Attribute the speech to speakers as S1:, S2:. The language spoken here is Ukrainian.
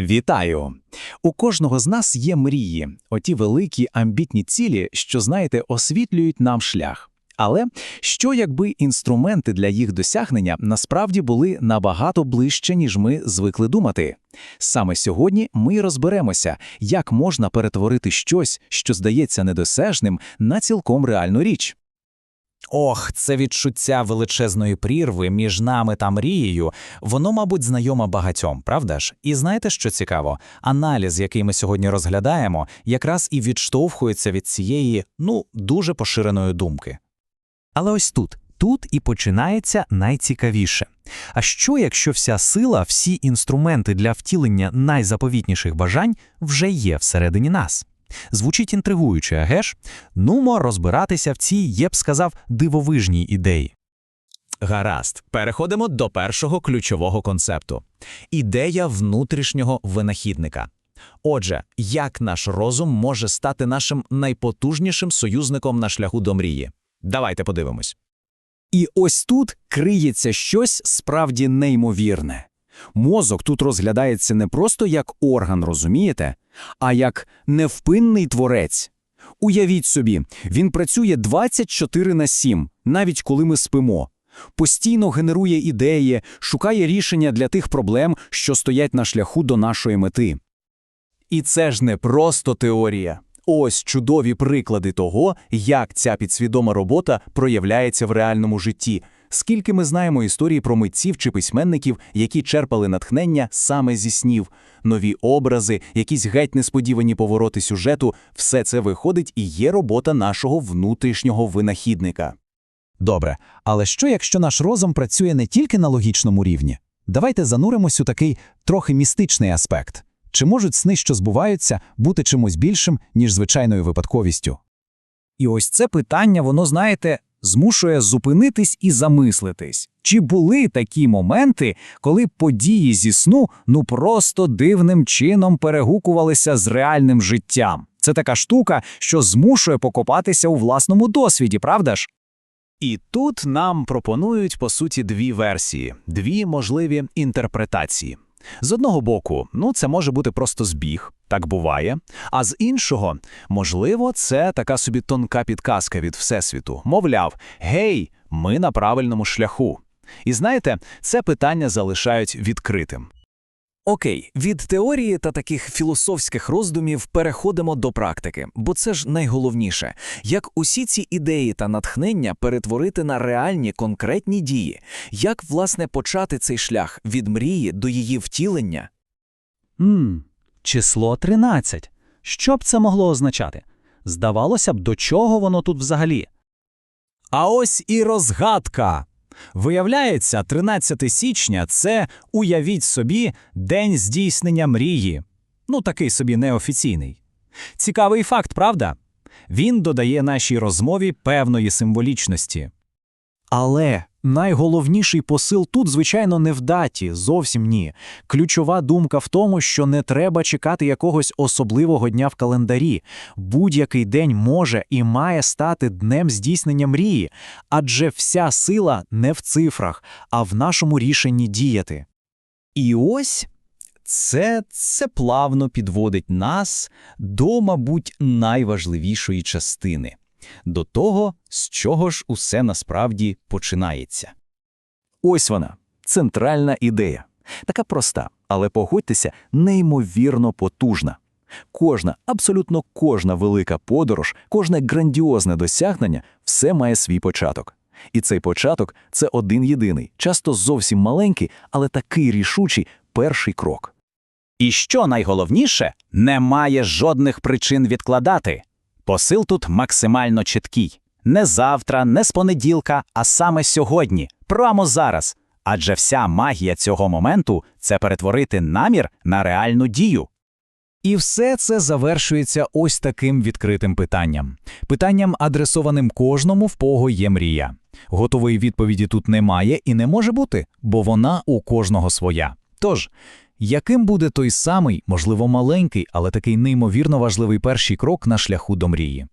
S1: Вітаю! У кожного з нас є мрії, оті великі амбітні цілі, що, знаєте, освітлюють нам шлях. Але що якби інструменти для їх досягнення насправді були набагато ближче, ніж ми звикли думати? Саме сьогодні ми розберемося, як можна перетворити щось, що здається недосяжним, на цілком реальну річ.
S2: Ох, це відчуття величезної прірви між нами та мрією, воно, мабуть, знайомо багатьом, правда ж? І знаєте, що цікаво? Аналіз, який ми сьогодні розглядаємо, якраз і відштовхується від цієї, ну, дуже поширеної думки.
S3: Але ось тут, тут і починається найцікавіше. А що, якщо вся сила, всі інструменти для втілення найзаповітніших бажань вже є всередині нас? Звучить інтригуюче, аге ж? Нумо розбиратися в цій, я б сказав, дивовижній ідеї.
S2: Гаразд, переходимо до першого ключового концепту ідея внутрішнього винахідника. Отже, як наш розум може стати нашим найпотужнішим союзником на шляху до мрії? Давайте подивимось.
S1: І ось тут криється щось справді неймовірне. Мозок тут розглядається не просто як орган, розумієте, а як невпинний творець. Уявіть собі, він працює 24 на 7, навіть коли ми спимо. Постійно генерує ідеї, шукає рішення для тих проблем, що стоять на шляху до нашої мети. І це ж не просто теорія. Ось чудові приклади того, як ця підсвідома робота проявляється в реальному житті. Скільки ми знаємо історії про митців чи письменників, які черпали натхнення саме зі снів, нові образи, якісь геть несподівані повороти сюжету, все це виходить і є робота нашого внутрішнього винахідника.
S4: Добре, але що якщо наш розум працює не тільки на логічному рівні? Давайте зануримось у такий трохи містичний аспект. Чи можуть сни, що збуваються, бути чимось більшим, ніж звичайною випадковістю?
S5: І ось це питання, воно, знаєте, змушує зупинитись і замислитись. Чи були такі моменти, коли події зі сну ну просто дивним чином перегукувалися з реальним життям? Це така штука, що змушує покопатися у власному досвіді, правда ж?
S1: І тут нам пропонують, по суті, дві версії, дві можливі інтерпретації. З одного боку, ну це може бути просто збіг, так буває. А з іншого, можливо, це така собі тонка підказка від Всесвіту. Мовляв, гей, ми на правильному шляху. І знаєте, це питання залишають відкритим.
S5: Окей, від теорії та таких філософських роздумів переходимо до практики, бо це ж найголовніше. Як усі ці ідеї та натхнення перетворити на реальні конкретні дії, як, власне, почати цей шлях від мрії до її втілення?
S3: Ммм, число 13. Що б це могло означати? Здавалося б, до чого воно тут взагалі?
S1: А ось і розгадка. Виявляється, 13 січня це, уявіть собі, день здійснення мрії. Ну, такий собі неофіційний. Цікавий факт, правда? Він додає нашій розмові певної символічності. Але найголовніший посил тут, звичайно, не в даті, зовсім ні. Ключова думка в тому, що не треба чекати якогось особливого дня в календарі. Будь-який день може і має стати днем здійснення мрії, адже вся сила не в цифрах, а в нашому рішенні діяти. І ось це, це плавно підводить нас до, мабуть, найважливішої частини до того, з чого ж усе насправді починається. Ось вона, центральна ідея. Така проста, але погодьтеся, неймовірно потужна. Кожна, абсолютно кожна велика подорож, кожне грандіозне досягнення все має свій початок. І цей початок це один єдиний, часто зовсім маленький, але такий рішучий перший крок. І що найголовніше, немає жодних причин відкладати. Посил тут максимально чіткий. Не завтра, не з понеділка, а саме сьогодні, прямо зараз. Адже вся магія цього моменту це перетворити намір на реальну дію. І все це завершується ось таким відкритим питанням. Питанням, адресованим кожному, в кого є мрія. Готової відповіді тут немає і не може бути, бо вона у кожного своя. Тож, яким буде той самий, можливо, маленький, але такий неймовірно важливий перший крок на шляху до мрії?